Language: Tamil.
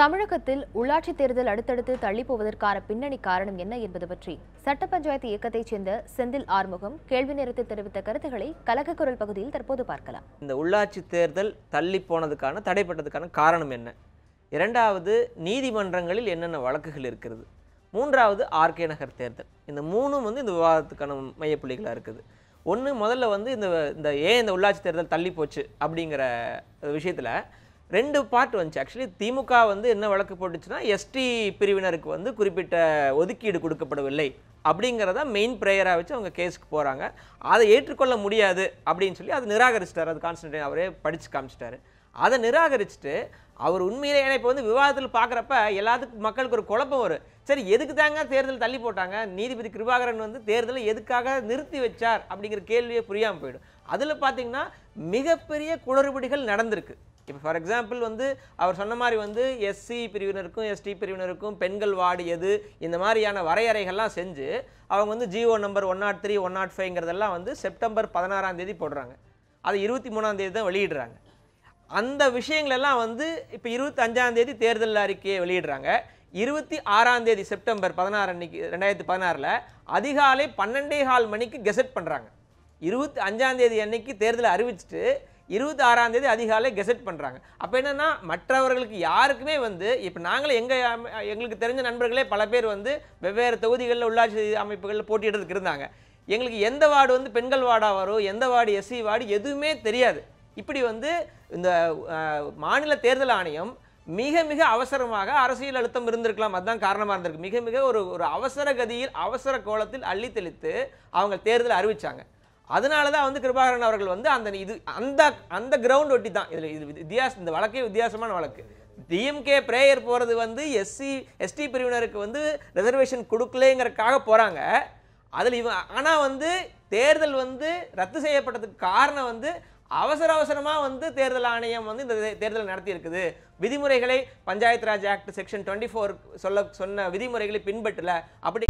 தமிழகத்தில் உள்ளாட்சித் தேர்தல் அடுத்தடுத்து தள்ளி போவதற்கான பின்னணி காரணம் என்ன என்பது பற்றி சட்ட பஞ்சாயத்து இயக்கத்தைச் சேர்ந்த செந்தில் ஆறுமுகம் கேள்வி நேரத்தில் தெரிவித்த கருத்துக்களை கலகக்குரல் பகுதியில் தற்போது பார்க்கலாம். இந்த உள்ளாட்சி தேர்தல் தள்ளி போனதுக்கான தடைப்பட்டதுக்கான காரணம் என்ன? இரண்டாவது நீதிமன்றங்களில் என்னென்ன வழக்குகள் இருக்கிறது? மூன்றாவது ஆர்கே நகர் தேர்தல். இந்த மூணும் வந்து இந்த விவாதத்துக்கான மையப்புள்ளிகளாக இருக்குது. ஒன்று முதல்ல வந்து இந்த இந்த ஏன் இந்த உள்ளாட்சி தேர்தல் தள்ளி போச்சு அப்படிங்கிற விஷயத்தில் ரெண்டு பார்ட் வந்துச்சு. ஆக்சுவலி திமுக வந்து என்ன வழக்கு போட்டுச்சுன்னா எஸ்டி பிரிவினருக்கு வந்து குறிப்பிட்ட ஒதுக்கீடு கொடுக்கப்படவில்லை. அப்படிங்கிறத மெயின் ப்ரேயராக வச்சு அவங்க கேஸுக்கு போகிறாங்க அதை ஏற்றுக்கொள்ள முடியாது அப்படின்னு சொல்லி அதை நிராகரிச்சிட்டார். அது கான்ஸ்டன்டைன் அவரே படித்து காமிச்சிட்டாரு. அதை நிராகரிச்சுட்டு அவர் உண்மையிலே ஏன்னா இப்போ வந்து விவாதத்தில் பார்க்குறப்ப எல்லாத்துக்கும் மக்களுக்கு ஒரு குழப்பம் வரும். சரி எதுக்கு தாங்க தேர்தல் தள்ளி போட்டாங்க? நீதிபதி கிருபாகரன் வந்து தேர்தலை எதுக்காக நிறுத்தி வச்சார் அப்படிங்கிற கேள்வியே புரியாமல் போயிடும். அதில் பார்த்தீங்கன்னா மிகப்பெரிய குளறுபடிகள் நடந்திருக்கு. இப்போ ஃபார் எக்ஸாம்பிள் வந்து அவர் சொன்ன மாதிரி வந்து எஸ்சி பிரிவினருக்கும் எஸ்டி பிரிவினருக்கும் பெண்கள் வார்டு எது இந்த மாதிரியான வரையறைகள்லாம் செஞ்சு அவங்க வந்து GO number one naught three one naught ஃபைவ்ங்கிறதெல்லாம் வந்து செப்டம்பர் பதினாறாம் தேதி போடுறாங்க. அது இருபத்தி மூணாம் தேதி தான் வெளியிடுறாங்க. அந்த விஷயங்களெல்லாம் வந்து இப்போ இருபத்தி அஞ்சாம் தேதி தேர்தல் அறிக்கையை வெளியிடுறாங்க. இருபத்தி ஆறாம் தேதி செப்டம்பர் பதினாறு அன்னைக்கு ரெண்டாயிரத்தி பதினாறில் அதிகாலை பன்னெண்டே கால் மணிக்கு கெசட் பண்ணுறாங்க இருபத்தி அஞ்சாம் தேதி அன்னைக்கு தேர்தலை அறிவிச்சிட்டு இருபத்தி ஆறாம் தேதி அதிகாலை கெசட் பண்ணுறாங்க அப்போ என்னென்னா மற்றவர்களுக்கு யாருக்குமே வந்து இப்போ நாங்களே எங்கள் எங்களுக்கு தெரிஞ்ச நண்பர்களே பல பேர் வந்து வெவ்வேறு தொகுதிகளில் உள்ளாட்சி அமைப்புகளில் போட்டியிடுறதுக்கு இருந்தாங்க. எங்களுக்கு எந்த வார்டு வந்து பெண்கள் வார்டாக வரும் எந்த வார்டு எஸ்சி வார்டு எதுவுமே தெரியாது. இப்படி வந்து இந்த மாநில தேர்தல் ஆணையம் மிக மிக அவசரமாக அரசியல் அழுத்தம் இருந்திருக்கலாம். அதுதான் காரணமாக இருந்திருக்கு. மிக மிக ஒரு ஒரு அவசர கதியில் அவசர கோலத்தில் அள்ளி தெளித்து அவங்க தேர்தலை அறிவிச்சாங்க. அதனால தான் வந்து கிருபாகரன் அவர்கள் வந்து அந்த இது அந்த அந்த கிரவுண்ட் ஒட்டி தான். இதில் இது வித்தியாசம் இந்த வழக்கே வித்தியாசமான வழக்கு. டிஎம்கே பிரேயர் போகிறது வந்து எஸ்சி எஸ்டி பிரிவினருக்கு வந்து ரிசர்வேஷன் கொடுக்கலேங்கிறக்காக போகிறாங்க அதில் இவன் ஆனால் வந்து தேர்தல் வந்து ரத்து செய்யப்பட்டதுக்கு காரணம் வந்து அவசர அவசரமாக வந்து தேர்தல் ஆணையம் வந்து இந்த தேர்தல் நடத்தியிருக்குது. விதிமுறைகளை panchayat raj act section twenty four சொல்ல சொன்ன விதிமுறைகளை பின்பற்றல. அப்படி